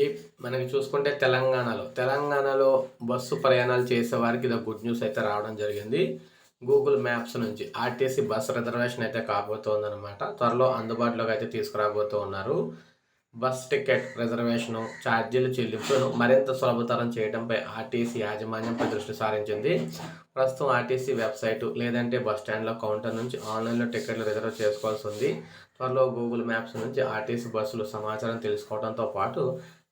ఈ మనకి చూసుకుంటే తెలంగాణలో తెలంగాణలో బస్సు ప్రయాణాలు చేసే వారికి ఇది గుడ్ న్యూస్ అయితే రావడం జరిగింది. గూగుల్ మ్యాప్స్ నుంచి ఆర్టీసీ బస్ రిజర్వేషన్ అయితే కాబోతోందనమాట త్వరలో అందుబాటులోకి అయితే తీసుకురాబోతూ ఉన్నారు. బస్ టికెట్ రిజర్వేషను ఛార్జీలు చెల్లింపును మరింత సులభతరం చేయడంపై ఆర్టీసీ యాజమాన్యంపై దృష్టి సారించింది. ప్రస్తుతం ఆర్టీసీ వెబ్సైటు లేదంటే బస్ స్టాండ్లో కౌంటర్ నుంచి ఆన్లైన్లో టికెట్లు రిజర్వ్ చేసుకోవాల్సి ఉంది. త్వరలో గూగుల్ మ్యాప్స్ నుంచి ఆర్టీసీ బస్సులు సమాచారం తెలుసుకోవడంతో పాటు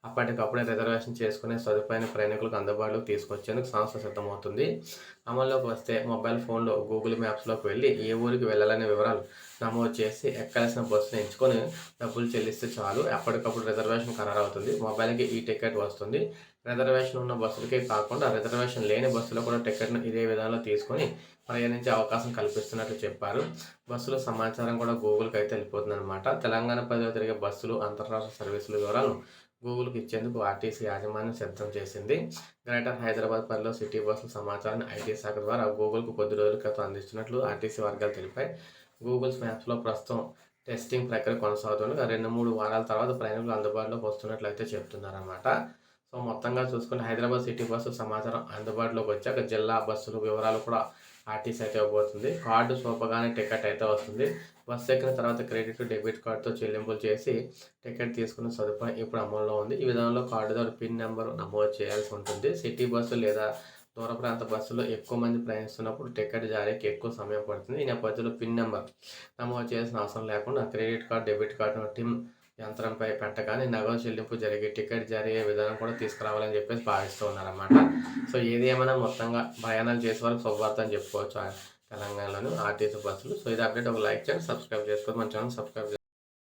అప్పటికప్పుడే రిజర్వేషన్ చేసుకునే సదుపాయాన్ని ప్రయాణికులకు అందుబాటులోకి తీసుకొచ్చేందుకు సంస్థ సిద్ధమవుతుంది. అమల్లోకి వస్తే మొబైల్ ఫోన్లో గూగుల్ మ్యాప్స్లోకి వెళ్ళి ఏ ఊరికి వెళ్ళాలనే వివరాలు నమోదు చేసి ఎక్కాల్సిన బస్సును ఎంచుకొని డబ్బులు చెల్లిస్తే చాలు. ఎప్పటికప్పుడు రిజర్వేషన్ ఖరారవుతుంది. మొబైల్కి ఈ టికెట్ వస్తుంది. రిజర్వేషన్ ఉన్న బస్సులకే కాకుండా రిజర్వేషన్ లేని బస్సులో కూడా టికెట్ను ఇదే విధంగా తీసుకొని ప్రయాణించే అవకాశం కల్పిస్తున్నట్లు చెప్పారు. బస్సుల సమాచారం కూడా గూగుల్కి అయితే వెళ్ళిపోతుంది అనమాట తెలంగాణ పరిధిలో తిరిగే బస్సులు అంతర్రాష్ట్ర సర్వీసుల వివరాలను గూగుల్కి ఇచ్చేందుకు ఆర్టీసీ యాజమాన్యం సిద్ధం చేసింది. గ్రేటర్ హైదరాబాద్ పరిధిలో సిటీ బస్సుల సమాచారాన్ని ఐటీ శాఖ ద్వారా గూగుల్కు కొద్ది రోజుల క్రితం అందిస్తున్నట్లు ఆర్టీసీ వర్గాలు తెలిపాయి. గూగుల్స్ మ్యాప్స్లో ప్రస్తుతం టెస్టింగ్ ప్రక్రియ కొనసాగుతుంది రెండు మూడు వారాల తర్వాత ప్రయాణికులు అందుబాటులోకి వస్తున్నట్లయితే చెప్తున్నారన్నమాట. సో మొత్తంగా చూసుకుంటే హైదరాబాద్ సిటీ బస్సు సమాచారం అందుబాటులోకి వచ్చాక జిల్లా బస్సులు వివరాలు కూడా ఆర్టీసీ అయితే ఇవ్వబోతుంది కార్డు సోపగానే టికెట్ అయితే వస్తుంది. బస్సు ఎక్కిన తర్వాత క్రెడిట్ డెబిట్ కార్డుతో చెల్లింపులు చేసి టికెట్ తీసుకున్న సదుపాయం ఇప్పుడు అమల్లో ఉంది. ఈ విధానంలో కార్డు ద్వారా పిన్ నెంబర్ నమోదు చేయాల్సి ఉంటుంది. సిటీ బస్సు లేదా దూర ప్రాంత బస్సులో ఎక్కువ మంది ప్రయాణిస్తున్నప్పుడు టికెట్ జారీకి ఎక్కువ సమయం పడుతుంది. ఈ నేపథ్యంలో పిన్ నెంబర్ నమోదు చేయాల్సిన అవసరం లేకుండా credit card debit card TIM యంత్రంపై పెట్టగానే నగదు చెల్లింపు జరిగే టికెట్ జారీ అయ్యే విధానం కూడా తీసుకురావాలని చెప్పేసి భావిస్తూ ఉన్నారన్నమాట. సో ఏది ఏమైనా మొత్తంగా ప్రయాణాలు చేసే వరకు శుభవార్త అని చెప్పుకోవచ్చు ఆ తెలంగాణలోని ఆర్టీసీ బస్సులు. సో ఇది అప్డేట్. ఒక లైక్ చేయండి సబ్స్క్రైబ్ చేసుకోండి. మన ఛానల్ సబ్స్క్రైబ్